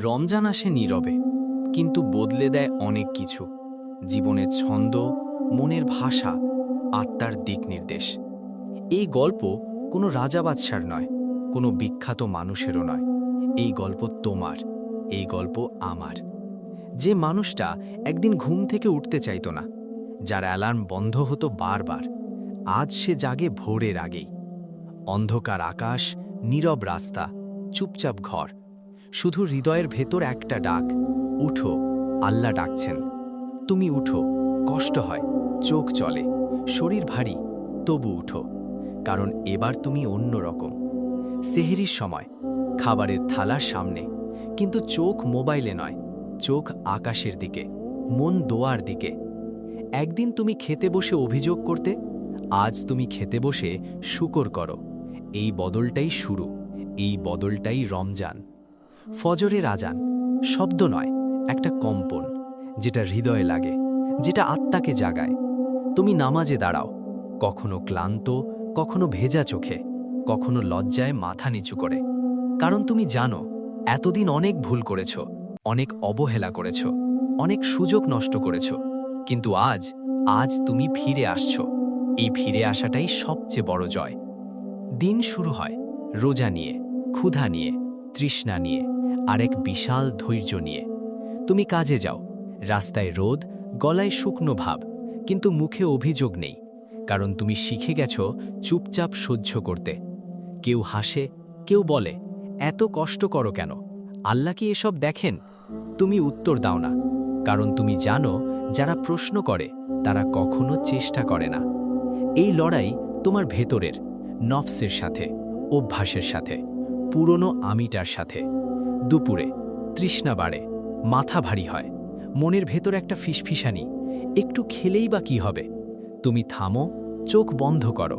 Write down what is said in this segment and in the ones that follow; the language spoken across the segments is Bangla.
রমজান আসে নীরবে, কিন্তু বদলে দেয় অনেক কিছু। জীবনের ছন্দ, মনের ভাষা, আত্মার দিক নির্দেশ। এই গল্প কোনো রাজা বাদশার নয়, কোনো বিখ্যাত মানুষেরও নয়। এই গল্প তোমার, এই গল্প আমার। যে মানুষটা একদিন ঘুম থেকে উঠতে চাইতো না, যার অ্যালার্ম বন্ধ হতো বারবার, আজ সে জাগে ভোরের আগেই। অন্ধকার আকাশ, নীরব রাস্তা, চুপচাপ ঘর। শুধু হৃদয়ের ভেতর একটা ডাক, উঠো, আল্লাহ ডাকছেন। তুমি উঠো, কষ্ট হয়, চোখ চলে, শরীর ভারী, তবু উঠো, কারণ এবার তুমি অন্য রকম। সেহেরির সময়, খাবারের থালার সামনে, কিন্তু চোখ মোবাইলে নয়, চোখ আকাশের দিকে, মন দোয়ার দিকে। একদিন তুমি খেতে বসে অভিযোগ করতে, আজ তুমি খেতে বসে শুকর করো, এই বদলটাই শুরু, এই বদলটাই রমজান। ফজরের আজান শব্দ নয়, একটা কম্পন, যেটা হৃদয়ে লাগে, যেটা আত্মাকে জাগায়। তুমি নামাজে দাঁড়াও, কখনো ক্লান্ত, কখনো ভেজা চোখে, কখনো লজ্জায় মাথা নিচু করে। কারণ তুমি জানো, এতদিন অনেক ভুল করেছ, অনেক অবহেলা করেছ, অনেক সুযোগ নষ্ট করেছ। কিন্তু আজ আজ তুমি ফিরে আসছ। এই ফিরে আসাটাই সবচেয়ে বড় জয়। দিন শুরু হয়, রোজা নিয়ে, ক্ষুধা নিয়ে তৃষ্ণা নিয়ে আর এক বিশাল ধৈর্য নিয়ে। তুমি কাজে যাও, রাস্তায় রোদ, গলায় শুকনো ভাব, কিন্তু মুখে অভিযোগ নেই, কারণ তুমি শিখে গেছ চুপচাপ সহ্য করতে। কেউ হাসে, কেউ বলে, এত কষ্ট করো কেন? আল্লাহ কি এসব দেখেন? তুমি উত্তর দাও না, কারণ তুমি জানো, যারা প্রশ্ন করে, তারা কখনো চেষ্টা করে না। এই লড়াই তোমার ভেতরের, নফসের সাথে, অভ্যাসের সাথে। পুরনো আমিটার সাথে। দুপুরে, তৃষ্ণা বাড়ে, মাথা ভারী হয়, মনের ভেতর একটা ফিসফিসানি, একটু খেলেই বা কি হবে? তুমি থামো, চোখ বন্ধ করো,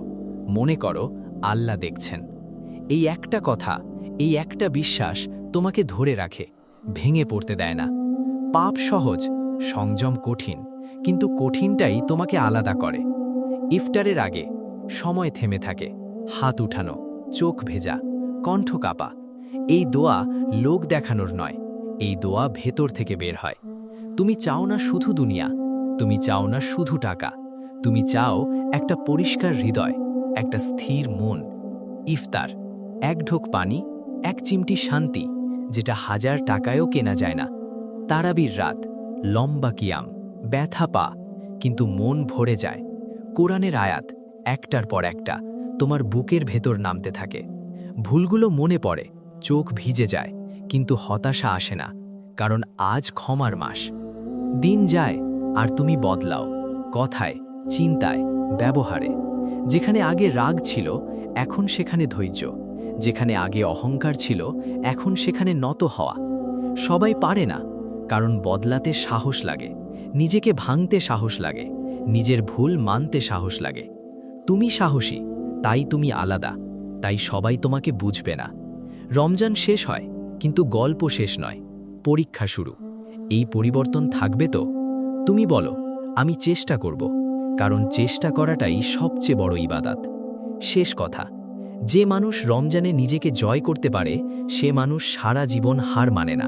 মনে করো আল্লাহ দেখছেন। এই একটা কথা, এই একটা বিশ্বাস তোমাকে ধরে রাখে, ভেঙে পড়তে দেয় না। পাপ সহজ, সংযম কঠিন, কিন্তু কঠিনটাই তোমাকে আলাদা করে। ইফতারের আগে, সময় থেমে থাকে, হাত উঠানো, চোখ ভেজা। কণ্ঠ কাপা। এই দোয়া লোক দেখানোর নয়, এই দোয়া ভেতর থেকে বের হয়। তুমি চাও না শুধু দুনিয়া, তুমি চাও না শুধু টাকা, তুমি চাও একটা পরিষ্কার হৃদয়, একটা স্থির মন। ইফতার, এক ঢোক পানি, এক চিমটি শান্তি, যেটা হাজার টাকায়ও কেনা যায় না। তারাবির রাত, লম্বা কিয়াম, ব্যথা পা, কিন্তু মন ভরে যায়। কোরআনের আয়াত, একটার পর একটা, তোমার বুকের ভেতর নামতে থাকে। ভুলগুলো মনে পড়ে, চোখ ভিজে যায়, কিন্তু হতাশা আসে না, কারণ আজ ক্ষমার মাস। দিন যায়, আর তুমি বদলাও, কথায়, চিন্তায়, ব্যবহারে। যেখানে আগে রাগ ছিল, এখন সেখানে ধৈর্য। যেখানে আগে অহংকার ছিল, এখন সেখানে নত হওয়া। সবাই পারে না, কারণ বদলাতে সাহস লাগে, নিজেকে ভাঙতে সাহস লাগে, নিজের ভুল মানতে সাহস লাগে। তুমি সাহসী, তাই তুমি আলাদা। তাই সবাই তোমাকে বুঝবে না। রমজান শেষ হয়, কিন্তু গল্প শেষ নয়, পরীক্ষা শুরু। এই পরিবর্তন থাকবে তো? তুমি বলো, আমি চেষ্টা করব, কারণ চেষ্টা করাটাই সবচেয়ে বড় ইবাদাত। শেষ কথা, যে মানুষ রমজানে নিজেকে জয় করতে পারে, সে মানুষ সারা জীবন হার মানে না।